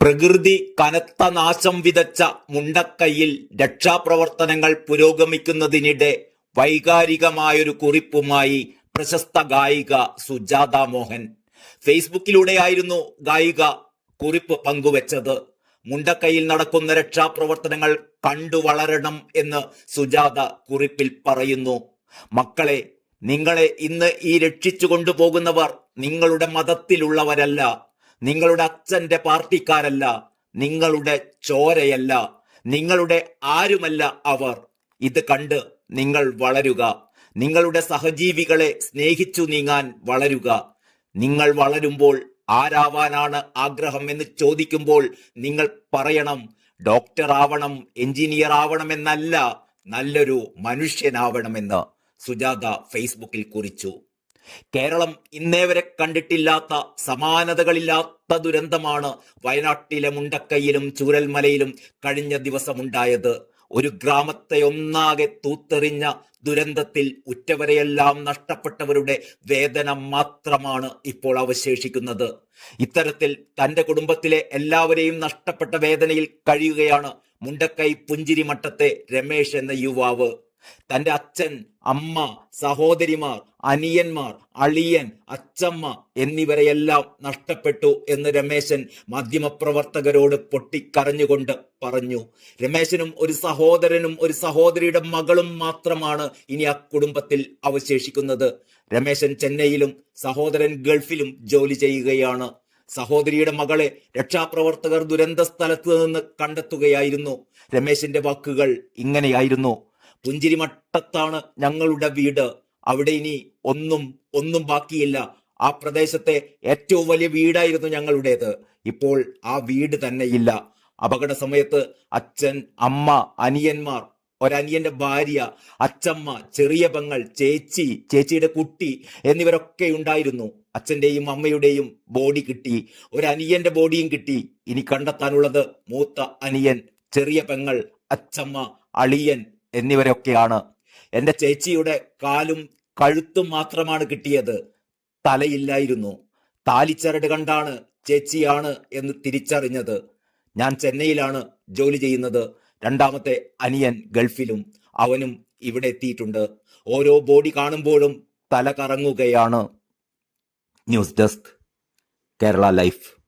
പ്രകൃതി കനത്ത നാശം വിതച്ച മുണ്ടക്കയിൽ രക്ഷാപ്രവർത്തനങ്ങൾ പുരോഗമിക്കുന്നതിനിടെ വൈകാരികമായൊരു കുറിപ്പുമായി പ്രശസ്ത ഗായിക സുജാത മോഹൻ. ഫേസ്ബുക്കിലൂടെയായിരുന്നു ഗായിക കുറിപ്പ് പങ്കുവച്ചത്. മുണ്ടക്കയിൽ നടക്കുന്ന രക്ഷാപ്രവർത്തനങ്ങൾ കണ്ടു വളരണം എന്ന് സുജാത കുറിപ്പിൽ പറയുന്നു. മക്കളെ നിങ്ങളെ ഇന്ന് ഈ രക്ഷിച്ചു കൊണ്ടുപോകുന്നവർ നിങ്ങളുടെ മതത്തിലുള്ളവരല്ല. നിങ്ങളുടെ അച്ഛന്റെ പാർട്ടിക്കാരല്ല നിങ്ങളുടെ ചോരയല്ല നിങ്ങളുടെ ആരുമല്ല അവർ. ഇത് കണ്ട് നിങ്ങൾ വളരുക. നിങ്ങളുടെ സഹജീവികളെ സ്നേഹിച്ചു നീങ്ങാൻ വളരുക. നിങ്ങൾ വളരുമ്പോൾ ആരാവാനാണ് ആഗ്രഹം എന്ന് ചോദിക്കുമ്പോൾ നിങ്ങൾ പറയണം ഡോക്ടർ ആവണം എഞ്ചിനീയർ ആവണമെന്നല്ല നല്ലൊരു മനുഷ്യനാവണമെന്ന്. സുജാത ഫേസ്ബുക്കിൽ കുറിച്ചു. കേരളം ഇന്നേ വരെ കണ്ടിട്ടില്ലാത്ത സമാനതകളില്ലാത്ത ദുരന്തമാണ് വയനാട്ടിലെ മുണ്ടക്കൈയിലും ചൂരൽമലയിലും കഴിഞ്ഞ ദിവസമുണ്ടായത്. ഒരു ഗ്രാമത്തെ ഒന്നാകെ തൂത്തെറിഞ്ഞ ദുരന്തത്തിൽ ഉറ്റവരെയെല്ലാം നഷ്ടപ്പെട്ടവരുടെ വേദന മാത്രമാണ് ഇപ്പോൾ അവശേഷിക്കുന്നത്. ഇത്തരത്തിൽ തന്റെ കുടുംബത്തിലെ എല്ലാവരെയും നഷ്ടപ്പെട്ട വേദനയിൽ കഴിയുകയാണ് മുണ്ടക്കൈ പുഞ്ചിരിമട്ടത്തെ രമേശ് എന്ന യുവാവ്. തന്റെ അച്ഛൻ അമ്മ സഹോദരിമാർ അനിയന്മാർ അളിയൻ അച്ചമ്മ എന്നിവരെയെല്ലാം നഷ്ടപ്പെട്ടു എന്ന് രമേശൻ മാധ്യമപ്രവർത്തകരോട് പൊട്ടിക്കരഞ്ഞുകൊണ്ട് പറഞ്ഞു. രമേശനും ഒരു സഹോദരനും ഒരു സഹോദരിയുടെ മകളും മാത്രമാണ് ഇനി ആ കുടുംബത്തിൽ അവശേഷിക്കുന്നത്. രമേശൻ ചെന്നൈയിലും സഹോദരൻ ഗൾഫിലും ജോലി ചെയ്യുകയാണ്. സഹോദരിയുടെ മകളെ രക്ഷാപ്രവർത്തകർ ദുരന്ത സ്ഥലത്ത് നിന്ന് കണ്ടെത്തുകയായിരുന്നു. രമേശിന്റെ വാക്കുകൾ ഇങ്ങനെയായിരുന്നു. പുഞ്ചിരിമട്ടത്താണ് ഞങ്ങളുടെ വീട്. അവിടെ ഇനി ഒന്നും ഒന്നും ബാക്കിയില്ല. ആ പ്രദേശത്തെ ഏറ്റവും വലിയ വീടായിരുന്നു ഞങ്ങളുടേത്. ഇപ്പോൾ ആ വീട് തന്നെ ഇല്ല അപകട സമയത്ത് അച്ഛൻ അമ്മ അനിയന്മാർ ഒരനിയന്റെ ഭാര്യ അച്ചമ്മ ചെറിയ പെങ്ങൾ ചേച്ചി ചേച്ചിയുടെ കുട്ടി എന്നിവരൊക്കെ ഉണ്ടായിരുന്നു. അച്ഛന്റെയും അമ്മയുടെയും ബോഡി കിട്ടി. ഒരനിയന്റെ ബോഡിയും കിട്ടി. ഇനി കണ്ടെത്താനുള്ളത് മൂത്ത അനിയൻ ചെറിയ പെങ്ങൾ അച്ചമ്മ അളിയൻ എന്നിവരൊക്കെയാണ്. എന്റെ ചേച്ചിയുടെ കാലും കഴുത്തും മാത്രമാണ് കിട്ടിയത്. തലയില്ലായിരുന്നു. താലിച്ചരട് കണ്ടാണ് ചേച്ചിയാണ് എന്ന് തിരിച്ചറിഞ്ഞത്. ഞാൻ ചെന്നൈയിലാണ് ജോലി ചെയ്യുന്നത്. രണ്ടാമത്തെ അനിയൻ ഗൾഫിലും അവനും ഇവിടെ എത്തിയിട്ടുണ്ട്. ഓരോ ബോഡി കാണുമ്പോഴും തല കറങ്ങുകയാണ്. News desk Kerala life.